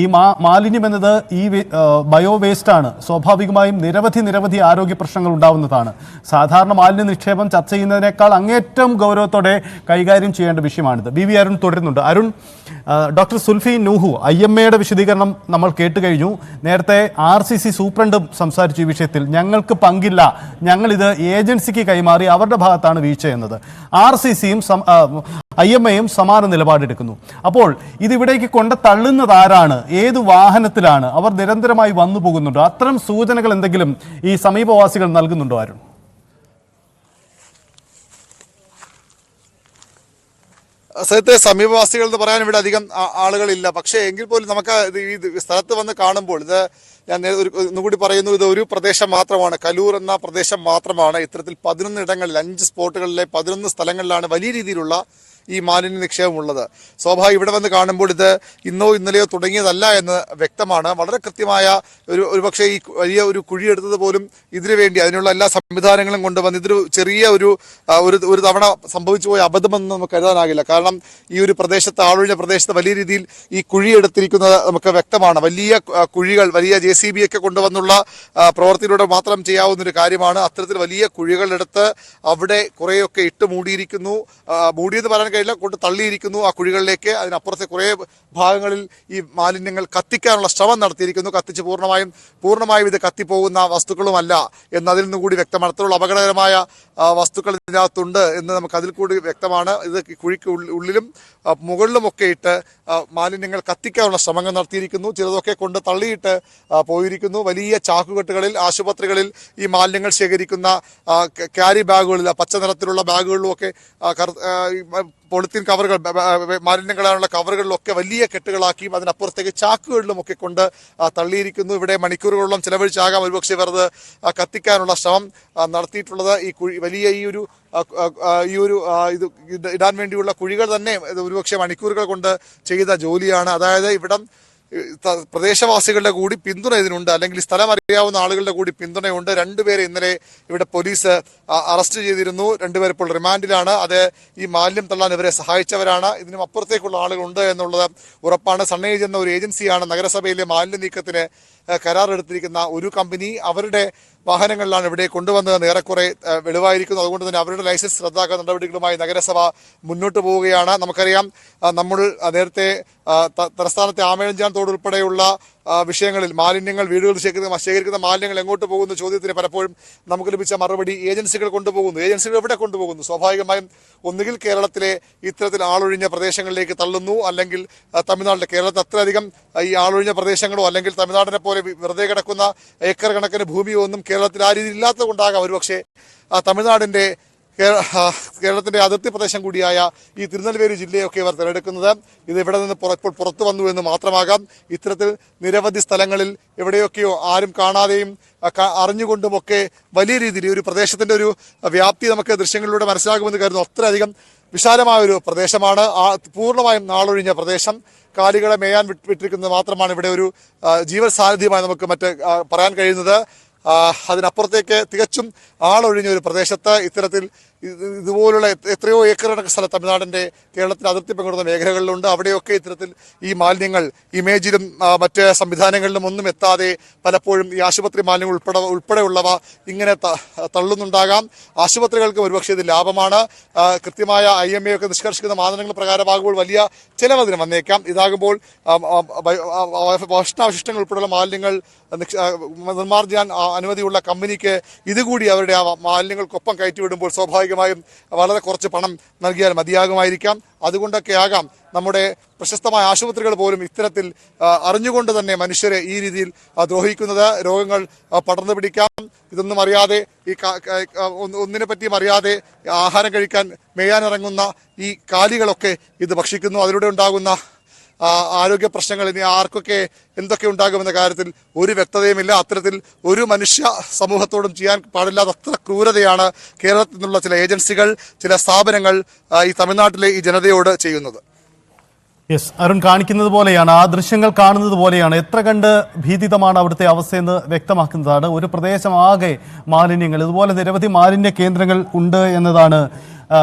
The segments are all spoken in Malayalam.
ഈ മാ മാലിന്യം എന്നത് ഈ ബയോ വേസ്റ്റാണ് സ്വാഭാവികമായും നിരവധി നിരവധി ആരോഗ്യ പ്രശ്നങ്ങൾ ഉണ്ടാവുന്നതാണ്. സാധാരണ മാലിന്യ നിക്ഷേപം ചർച്ച ചെയ്യുന്നതിനേക്കാൾ അങ്ങേറ്റം ഗൗരവത്തോടെ കൈകാര്യം ചെയ്യേണ്ട വിഷയമാണിത്. ബി വി അരുൺ തുടരുന്നുണ്ട്. Arun doctor Sulfi Noohu I M എയുടെ വിശദീകരണം നമ്മൾ കേട്ട് കഴിഞ്ഞു. നേരത്തെ ആർ സി സി സൂപ്രണ്ടും സംസാരിച്ചു ഈ വിഷയത്തിൽ. ഞങ്ങൾക്ക് പങ്കില്ല. ഞങ്ങളിത് ഏജൻസിക്ക് കൈമാറി അവരുടെ ഭാഗത്താണ് വീഴ്ച എന്നത്. ആർ സി സിയും ഐ എം എയും സമാന നിലപാടെടുക്കുന്നു. അപ്പോൾ ഇതിവിടേക്ക് കൊണ്ട തള്ളുന്നത് ആരാണ്? ഏത് വാഹനത്തിലാണ്? അവർ നിരന്തരമായി വന്നു പോകുന്നുണ്ടോ? അത്തരം സൂചനകൾ എന്തെങ്കിലും ഈ സമീപവാസികൾ നൽകുന്നുണ്ടോ ആരും സ്ഥലത്തെ സമീപവാസികൾ എന്ന് പറയാൻ ഇവിടെ അധികം ആളുകളില്ല. പക്ഷേ എങ്കിൽ പോലും നമുക്ക് ഈ സ്ഥലത്ത് വന്ന് കാണുമ്പോൾ ഇത് ഞാൻ ഒന്നുകൂടി പറയുന്നു ഇത് ഒരു പ്രദേശം മാത്രമാണ്. കലൂർ എന്ന പ്രദേശം മാത്രമാണ്. ഇത്തരത്തിൽ പതിനൊന്ന് ഇടങ്ങളിൽ അഞ്ച് സ്പോട്ടുകളിലെ പതിനൊന്ന് സ്ഥലങ്ങളിലാണ് വലിയ രീതിയിലുള്ള ഈ മാലിന്യ നിക്ഷേപം ഉള്ളത്. സ്വാഭാവികം ഇവിടെ വന്ന് കാണുമ്പോൾ ഇത് ഇന്നോ ഇന്നലെയോ തുടങ്ങിയതല്ല എന്ന് വ്യക്തമാണ്. വളരെ കൃത്യമായ ഒരു ഒരുപക്ഷെ ഈ വലിയ ഒരു കുഴിയെടുത്തത് പോലും ഇതിനു വേണ്ടി അതിനുള്ള എല്ലാ സംവിധാനങ്ങളും കൊണ്ടുവന്ന് ഇതൊരു ചെറിയ ഒരു ഒരു തവണ സംഭവിച്ചു പോയ അബദ്ധമെന്ന് നമുക്ക് കരുതാനാകില്ല. കാരണം ഈ ഒരു പ്രദേശത്ത് ആളൊഴിഞ്ഞ പ്രദേശത്ത് വലിയ രീതിയിൽ ഈ കുഴിയെടുത്തിരിക്കുന്നത് നമുക്ക് വ്യക്തമാണ്. വലിയ കുഴികൾ വലിയ ജെ സി ബി ഒക്കെ കൊണ്ടുവന്നുള്ള പ്രവൃത്തിയിലൂടെ മാത്രം ചെയ്യാവുന്നൊരു കാര്യമാണ്. അത്തരത്തിൽ വലിയ കുഴികളെടുത്ത് അവിടെ കുറേയൊക്കെ ഇട്ട് മൂടിയിരിക്കുന്നു. മൂടിയെന്ന് പറയാൻ കഴിയില്ല കൊണ്ട് തള്ളിയിരിക്കുന്നു. ആ കുഴികളിലേക്ക് അതിനപ്പുറത്തെ കുറേ ഭാഗങ്ങളിൽ ഈ മാലിന്യങ്ങൾ കത്തിക്കാനുള്ള ശ്രമം നടത്തിയിരിക്കുന്നു. കത്തിച്ച് പൂർണമായും പൂർണമായും ഇത് കത്തിപ്പോകുന്ന വസ്തുക്കളുമല്ല എന്നതിൽ നിന്ന് കൂടി വ്യക്തമാണ്. അത്രയുള്ള അപകടകരമായ വസ്തുക്കൾ ഇതിനകത്തുണ്ട് എന്ന് നമുക്ക് അതിൽ കൂടി വ്യക്തമാണ്. ഇത് കുഴിക്ക് ഉള്ളിലും മുകളിലുമൊക്കെ ഇട്ട് മാലിന്യങ്ങൾ കത്തിക്കാനുള്ള ശ്രമങ്ങൾ നടത്തിയിരിക്കുന്നു. ചിലതൊക്കെ കൊണ്ട് തള്ളിയിട്ട് പോയിരിക്കുന്നു. വലിയ ചാക്കുകെട്ടുകളിൽ ആശുപത്രികളിൽ ഈ മാലിന്യങ്ങൾ ശേഖരിക്കുന്ന ക്യാരി ബാഗുകളിൽ പച്ച നിറത്തിലുള്ള ഈ മ- പോളിത്തീൻ കവറുകൾ മാലിന്യം കളയാനുള്ള കവറുകളിലൊക്കെ വലിയ കെട്ടുകളാക്കിയും അതിനപ്പുറത്തേക്ക് ചാക്കുകളിലും ഒക്കെ കൊണ്ട് തള്ളിയിരിക്കുന്നു. ഇവിടെ മണിക്കൂറുകളോളം ചിലവഴിച്ചാകാം ഒരുപക്ഷെ വെറുതെ കത്തിക്കാനുള്ള ശ്രമം നടത്തിയിട്ടുള്ളത്. ഈ കുഴി വലിയ ഈ ഒരു ഈ ഒരു ഇത് ഇടാൻ വേണ്ടിയുള്ള കുഴികൾ തന്നെ ഒരുപക്ഷെ മണിക്കൂറുകൾ കൊണ്ട് ചെയ്ത ജോലിയാണ്. അതായത് ഇവിടം പ്രദേശവാസികളുടെ കൂടി പിന്തുണ ഇതിനുണ്ട്. അല്ലെങ്കിൽ സ്ഥലം അറിയാവുന്ന ആളുകളുടെ കൂടി പിന്തുണയുണ്ട്. രണ്ടുപേരെ ഇന്നലെ ഇവിടെ പോലീസ് അറസ്റ്റ് ചെയ്തിരുന്നു. രണ്ടുപേർ ഇപ്പോൾ റിമാൻഡിലാണ്. അത് ഈ മാലിന്യം തള്ളാൻ ഇവരെ സഹായിച്ചവരാണ്. ഇതിനും അപ്പുറത്തേക്കുള്ള ആളുകളുണ്ട് എന്നുള്ളത് ഉറപ്പാണ്. സണ്ണേജ് എന്ന ഒരു ഏജൻസിയാണ് നഗരസഭയിലെ മാലിന്യ നീക്കത്തിന് കരാർ എടുത്തിരിക്കുന്ന ഒരു കമ്പനി അവരുടെ വാഹനങ്ങളിലാണ് ഇവിടെ കൊണ്ടുവന്നതെന്ന് ഏറെക്കുറെ വെളിവായിരിക്കുന്നു. അതുകൊണ്ട് തന്നെ അവരുടെ ലൈസൻസ് റദ്ദാക്കുന്ന നടപടികളുമായി നഗരസഭ മുന്നോട്ട് പോവുകയാണ്. നമുക്കറിയാം നമ്മൾ നേരത്തെ തലസ്ഥാനത്തെ ആമേഴഞ്ചാൻ തോട് ഉൾപ്പെടെയുള്ള ആ, വിഷയങ്ങളിൽ മാലിന്യങ്ങൾ വീടുകളിൽ ശേഖരിക്കുന്ന ശേഖരിക്കുന്ന മാലിന്യങ്ങൾ എങ്ങോട്ട് പോകുന്ന ചോദ്യത്തിന് പലപ്പോഴും നമുക്ക് ലഭിച്ച മറുപടി ഏജൻസികൾ കൊണ്ടുപോകുന്നു. ഏജൻസികൾ എവിടെ കൊണ്ടുപോകുന്നു? സ്വാഭാവികമായും ഒന്നുകിൽ കേരളത്തിലെ ഇത്തരത്തിൽ ആളൊഴിഞ്ഞ പ്രദേശങ്ങളിലേക്ക് തള്ളുന്നു അല്ലെങ്കിൽ തമിഴ്നാട്ടിലെ കേരളത്തിൽ അത്രയധികം ഈ ആളൊഴിഞ്ഞ പ്രദേശങ്ങളോ അല്ലെങ്കിൽ തമിഴ്നാടിനെ പോലെ വെറുതെ കിടക്കുന്ന ഏക്കർ കണക്കിന് ഭൂമിയോ ഒന്നും കേരളത്തിൽ ആ രീതിയിൽ ഇല്ലാത്തത് കൊണ്ടാകാം ഒരുപക്ഷെ തമിഴ്നാടിന്റെ കേരളത്തിന്റെ അതിർത്തി പ്രദേശം കൂടിയായ ഈ തിരുനെൽവേലി ജില്ലയൊക്കെ ഇവർ തിരഞ്ഞെടുക്കുന്നത്. ഇത് ഇവിടെ നിന്ന് ഇപ്പോൾ പുറത്തു വന്നു എന്ന് മാത്രമാകാം. ഇത്തരത്തിൽ നിരവധി സ്ഥലങ്ങളിൽ എവിടെയൊക്കെയോ ആരും കാണാതെയും അറിഞ്ഞുകൊണ്ടുമൊക്കെ വലിയ രീതിയിൽ ഒരു പ്രദേശത്തിന്റെ ഒരു വ്യാപ്തി നമുക്ക് ദൃശ്യങ്ങളിലൂടെ മനസ്സിലാകുമെന്ന് കരുതുന്നു. അത്രയധികം വിശാലമായൊരു പ്രദേശമാണ്. ആ പൂർണമായും നാളൊഴിഞ്ഞ പ്രദേശം. കാലികളെ മേയാൻ വിട്ട് വിട്ടിരിക്കുന്നത് മാത്രമാണ് ഇവിടെ ഒരു ജീവൽ സാന്നിധ്യമായി നമുക്ക് മറ്റ് പറയാൻ കഴിയുന്നത്. അതിനപ്പുറത്തേക്ക് തികച്ചും ആളൊഴിഞ്ഞ ഒരു പ്രദേശത്ത് ഇത്തരത്തിൽ ഇത് ഇതുപോലുള്ള എത്രയോ ഏക്കർ കണക്ക് സ്ഥലം തമിഴ്നാടിന്റെ കേരളത്തിൽ അതിർത്തി പങ്കിടുന്ന മേഖലകളിലുണ്ട്. അവിടെയൊക്കെ ഇത്തരത്തിൽ ഈ മാലിന്യങ്ങൾ ഇമേജിലും മറ്റ് സംവിധാനങ്ങളിലും ഒന്നും എത്താതെ പലപ്പോഴും ഈ ആശുപത്രി മാലിന്യങ്ങൾ ഉൾപ്പെടെ ഉൾപ്പെടെയുള്ളവ ഇങ്ങനെ തള്ളുന്നുണ്ടാകാം. ആശുപത്രികൾക്ക് ഒരുപക്ഷെ ഇത് ലാഭമാണ്. കൃത്യമായ ഐ എം എ ഒക്കെ നിഷ്കർഷിക്കുന്ന മാനദണ്ഡങ്ങൾ പ്രകാരമാകുമ്പോൾ വലിയ ചിലവ് അതിന് വന്നേക്കാം. ഇതാകുമ്പോൾ ഭക്ഷണാവശിഷ്ടങ്ങൾ ഉൾപ്പെടെയുള്ള മാലിന്യങ്ങൾ നിർമ്മാർജാൻ അനുമതിയുള്ള കമ്പനിക്ക് ഇതുകൂടി അവരുടെ ആ മാലിന്യങ്ങൾക്കൊപ്പം കയറ്റിവിടുമ്പോൾ സ്വാഭാവികമായും വളരെ കുറച്ച് പണം നൽകിയാൽ മതിയാകുമായിരിക്കാം. അതുകൊണ്ടൊക്കെ ആകാം നമ്മുടെ പ്രശസ്തമായ ആശുപത്രികൾ പോലും ഇത്തരത്തിൽ അറിഞ്ഞുകൊണ്ട് തന്നെ മനുഷ്യരെ ഈ രീതിയിൽ ദ്രോഹിക്കുന്നത്. രോഗങ്ങൾ പടർന്നു പിടിക്കാം. ഇതൊന്നും അറിയാതെ ഈ ഒന്നിനെ പറ്റിയും അറിയാതെ ആഹാരം കഴിക്കാൻ മേയാനിറങ്ങുന്ന ഈ കാലികളൊക്കെ ഇത് ഭക്ഷിക്കുന്നു. അതിലൂടെ ഉണ്ടാകുന്ന ആരോഗ്യ പ്രശ്നങ്ങൾ ഇനി ആർക്കൊക്കെ എന്തൊക്കെ ഉണ്ടാകുമെന്ന കാര്യത്തിൽ ഒരു വ്യക്തതയുമില്ല. അത്തരത്തിൽ ഒരു മനുഷ്യ സമൂഹത്തോടും ചെയ്യാൻ പാടില്ലാത്ത അത്ര ക്രൂരതയാണ് കേരളത്തിൽ നിന്നുള്ള ചില ഏജൻസികൾ ചില സ്ഥാപനങ്ങൾ ഈ തമിഴ്നാട്ടിലെ ഈ ജനതയോട് ചെയ്യുന്നത്. യെസ് അരുൺ കാണിക്കുന്നത് പോലെയാണ് ആ ദൃശ്യങ്ങൾ കാണുന്നത് പോലെയാണ്. എത്ര കണ്ട് ഭീതിതമാണ് അവിടുത്തെ അവസ്ഥയെന്ന് വ്യക്തമാക്കുന്നതാണ്. ഒരു പ്രദേശം ആകെ മാലിന്യങ്ങൾ ഇതുപോലെ നിരവധി മാലിന്യ കേന്ദ്രങ്ങൾ ഉണ്ട് എന്നതാണ്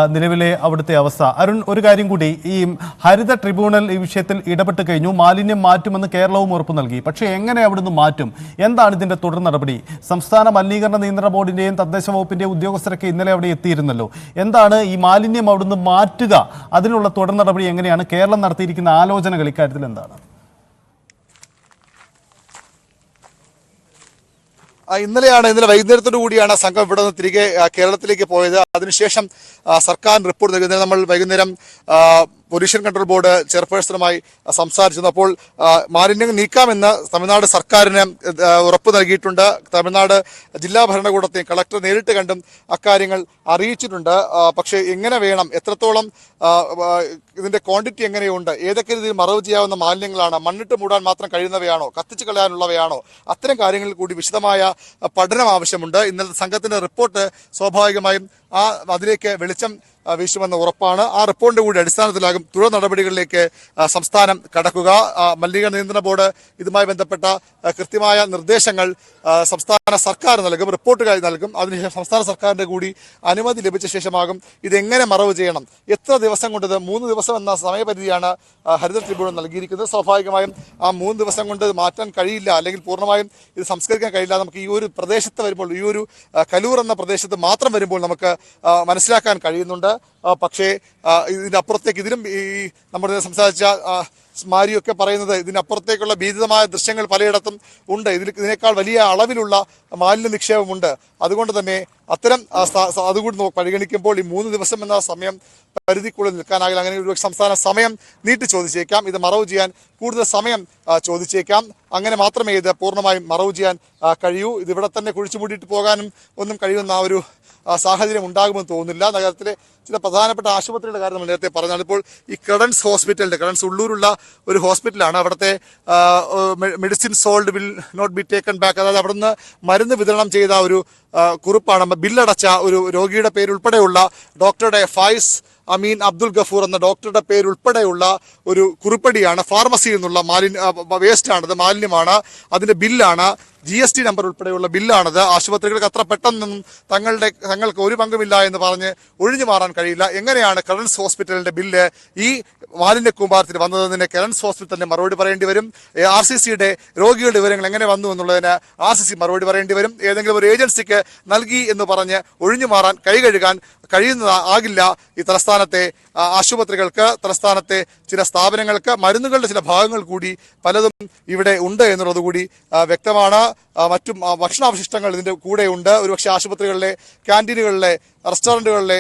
നിലവിലെ അവിടുത്തെ അവസ്ഥ. അരുൺ ഒരു കാര്യം കൂടി. ഈ ഹരിത ട്രിബ്യൂണൽ ഈ വിഷയത്തിൽ ഇടപെട്ട് കഴിഞ്ഞു. മാലിന്യം മാറ്റുമെന്ന് കേരളവും ഉറപ്പ് നൽകി. പക്ഷേ എങ്ങനെ അവിടുന്ന് മാറ്റും? എന്താണ് ഇതിന്റെ തുടർ നടപടി? സംസ്ഥാന മലിനീകരണ നിയന്ത്രണ ബോർഡിന്റെയും തദ്ദേശ വകുപ്പിന്റെയും ഉദ്യോഗസ്ഥരൊക്കെ ഇന്നലെ അവിടെ എത്തിയിരുന്നല്ലോ. എന്താണ് ഈ മാലിന്യം അവിടുന്ന് മാറ്റുക? അതിനുള്ള തുടർ നടപടി എങ്ങനെയാണ്? കേരളം നടത്തിയിരിക്കുന്ന ആലോചനകൾ ഇക്കാര്യത്തിൽ എന്താണ്? ഇന്നലെയാണ് ഇന്നലെ വൈകുന്നേരത്തോടു കൂടിയാണ് സംഘം ഇവിടെ നിന്ന് തിരികെ കേരളത്തിലേക്ക് പോയത്. അതിനുശേഷം സർക്കാർ റിപ്പോർട്ട് നൽകുന്നത് നമ്മൾ വൈകുന്നേരം പൊല്യൂഷൻ കൺട്രോൾ ബോർഡ് ചെയർപേഴ്സണുമായി സംസാരിച്ചിരുന്നു. അപ്പോൾ മാലിന്യങ്ങൾ നീക്കാമെന്ന് തമിഴ്നാട് സർക്കാരിന് ഉറപ്പ് നൽകിയിട്ടുണ്ട്. തമിഴ്നാട് ജില്ലാ ഭരണകൂടത്തെയും കളക്ടർ നേരിട്ട് കണ്ടും അക്കാര്യങ്ങൾ അറിയിച്ചിട്ടുണ്ട്. പക്ഷേ എങ്ങനെ വേണം എത്രത്തോളം ഇതിന്റെ ക്വാണ്ടിറ്റി എങ്ങനെയുണ്ട്? ഏതൊക്കെ രീതിയിൽ മറവ് ചെയ്യാവുന്ന മാലിന്യങ്ങളാണ്? മണ്ണിട്ട് മൂടാൻ മാത്രം കഴിയുന്നവയാണോ? കത്തിച്ചു കളയാനുള്ളവയാണോ? അത്തരം കാര്യങ്ങളിൽ കൂടി വിശദമായ പഠനം ആവശ്യമുണ്ട്. ഇന്നലത്തെ സംഘത്തിന്റെ റിപ്പോർട്ട് സ്വാഭാവികമായും ആ അതിലേക്ക് വെളിച്ചം വീശുമെന്ന ഉറപ്പാണ്. ആ റിപ്പോർട്ടിന്റെ കൂടി അടിസ്ഥാനത്തിലാകും തുടർ നടപടികളിലേക്ക് സംസ്ഥാനം കടക്കുക. മലിനീകരണ നിയന്ത്രണ ബോർഡ് ഇതുമായി ബന്ധപ്പെട്ട കൃത്യമായ നിർദ്ദേശങ്ങൾ സംസ്ഥാന സർക്കാർ നൽകും. റിപ്പോർട്ടുകായി നൽകും. അതിനുശേഷം സംസ്ഥാന സർക്കാരിന്റെ കൂടി അനുമതി ലഭിച്ച ശേഷമാകും ഇതെങ്ങനെ മറവ് ചെയ്യണം? എത്ര ദിവസം കൊണ്ടത് മൂന്ന് ദിവസം എന്ന സമയപരിധിയാണ് ഹരിത ട്രിബ്യൂണൽ നൽകിയിരിക്കുന്നത്. സ്വാഭാവികമായും ആ മൂന്ന് ദിവസം കൊണ്ട് മാറ്റാൻ കഴിയില്ല അല്ലെങ്കിൽ പൂർണമായും ഇത് സംസ്കരിക്കാൻ കഴിയില്ല. നമുക്ക് ഈ ഒരു പ്രദേശത്ത് വരുമ്പോൾ ഈ ഒരു കലൂർ എന്ന പ്രദേശത്ത് മാത്രം വരുമ്പോൾ നമുക്ക് മനസ്സിലാക്കാൻ കഴിയുന്നുണ്ട്. പക്ഷേ ഇതിനപ്പുറത്തേക്ക് ഇതിലും ഈ നമ്മൾ സംസാരിച്ച സ്മാരിയൊക്കെ പറയുന്നത് ഇതിനപ്പുറത്തേക്കുള്ള ഭീതിതമായ ദൃശ്യങ്ങൾ പലയിടത്തും ഉണ്ട്. ഇതിൽ ഇതിനേക്കാൾ വലിയ അളവിലുള്ള മാലിന്യ നിക്ഷേപമുണ്ട്. അതുകൊണ്ട് തന്നെ അത്തരം അതുകൂടി പരിഗണിക്കുമ്പോൾ ഈ മൂന്ന് ദിവസം എന്ന സമയം പരിധിക്കുള്ളിൽ നിൽക്കാനാകില്ല. അങ്ങനെ ഒരു സംസ്ഥാന സമയം നീട്ടി ചോദിച്ചേക്കാം. ഇത് മറവ് ചെയ്യാൻ കൂടുതൽ സമയം ചോദിച്ചേക്കാം. അങ്ങനെ മാത്രമേ ഇത് പൂർണമായും മറവ് ചെയ്യാൻ കഴിയൂ. ഇത് ഇവിടെ തന്നെ കുഴിച്ചു മൂടിയിട്ട് പോകാനും ഒന്നും കഴിയുന്ന ആ ഒരു സാഹചര്യം ഉണ്ടാകുമെന്ന് തോന്നുന്നില്ല. നഗരത്തിലെ ചില പ്രധാനപ്പെട്ട ആശുപത്രിയുടെ കാര്യം നമ്മൾ നേരത്തെ പറഞ്ഞാൽ ഇപ്പോൾ ഈ ക്രെഡൻസ് ഹോസ്പിറ്റലിന്റെ ക്രെഡൻസ് ഉള്ളൂരുള്ള ഒരു ഹോസ്പിറ്റലാണ് അവിടുത്തെ medicine sold will not be taken back. അതായത് അവിടുന്ന് മരുന്ന് വിതരണം ചെയ്ത ഒരു കുറിപ്പാണ്. ബില്ലടച്ച ഒരു രോഗിയുടെ പേരുൾപ്പെടെയുള്ള ഡോക്ടറുടെ ഫൈസ് അമീൻ അബ്ദുൽ ഗഫൂർ എന്ന ഡോക്ടറുടെ പേരുൾപ്പെടെയുള്ള ഒരു കുറിപ്പടിയാണ് ഫാർമസിയിൽ നിന്നുള്ള മാലിന്യ വേസ്റ്റ് ആണത് മാലിന്യമാണ്. അതിന്റെ ബില്ലാണ് ജി എസ് ടി നമ്പർ ഉൾപ്പെടെയുള്ള ബില്ലാണത് ആശുപത്രികൾക്ക് അത്ര പെട്ടെന്നൊന്നും തങ്ങളുടെ തങ്ങൾക്ക് ഒരു പങ്കുമില്ല എന്ന് പറഞ്ഞ് ഒഴിഞ്ഞു മാറാൻ കഴിയില്ല. എങ്ങനെയാണ് കറൻസ് ഹോസ്പിറ്റലിന്റെ ബില്ല് ഈ മാലിന്യ കൂമ്പാരത്തിൽ വന്നതിന് കറൻസ് ഹോസ്പിറ്റലിന് മറുപടി പറയേണ്ടി വരും? ആർ സി സിയുടെ രോഗികളുടെ വിവരങ്ങൾ എങ്ങനെ വന്നു എന്നുള്ളതിന് ആർ സി സി മറുപടി പറയേണ്ടി വരും? ഏതെങ്കിലും ഒരു ഏജൻസിക്ക് നൽകി എന്ന് പറഞ്ഞ് ഒഴിഞ്ഞു മാറാൻ കൈ കഴുകാൻ കഴിയുന്ന ആകില്ല ഈ തലസ്ഥാനത്തെ ആശുപത്രികൾക്ക് തലസ്ഥാനത്തെ ചില സ്ഥാപനങ്ങൾക്ക് മരുന്നുകളുടെ ചില ഭാഗങ്ങൾ കൂടി പലതും ഇവിടെ ഉണ്ട് എന്നുള്ളത് കൂടി വ്യക്തമാണ്. മറ്റും ഭക്ഷണാവശിഷ്ടങ്ങൾ ഇതിന്റെ കൂടെയുണ്ട്. ഒരുപക്ഷെ ആശുപത്രികളിലെ ക്യാന്റീനുകളിലെ റെസ്റ്റോറന്റുകളിലെ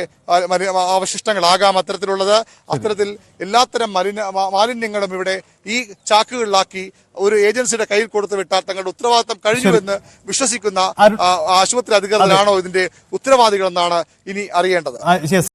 അവശിഷ്ടങ്ങളാകാം അത്തരത്തിലുള്ളത്. അത്തരത്തിൽ എല്ലാത്തരം മലിന മാലിന്യങ്ങളും ഇവിടെ ഈ ചാക്കുകളിലാക്കി ഒരു ഏജൻസിയുടെ കയ്യിൽ കൊടുത്തു വിട്ടാൽ തങ്ങളുടെ ഉത്തരവാദിത്തം കഴിഞ്ഞുവെന്ന് വിശ്വസിക്കുന്ന ആശുപത്രി അധികൃതരാണോ ഇതിന്റെ ഉത്തരവാദികളെന്നാണ് ഇനി അറിയേണ്ടത്.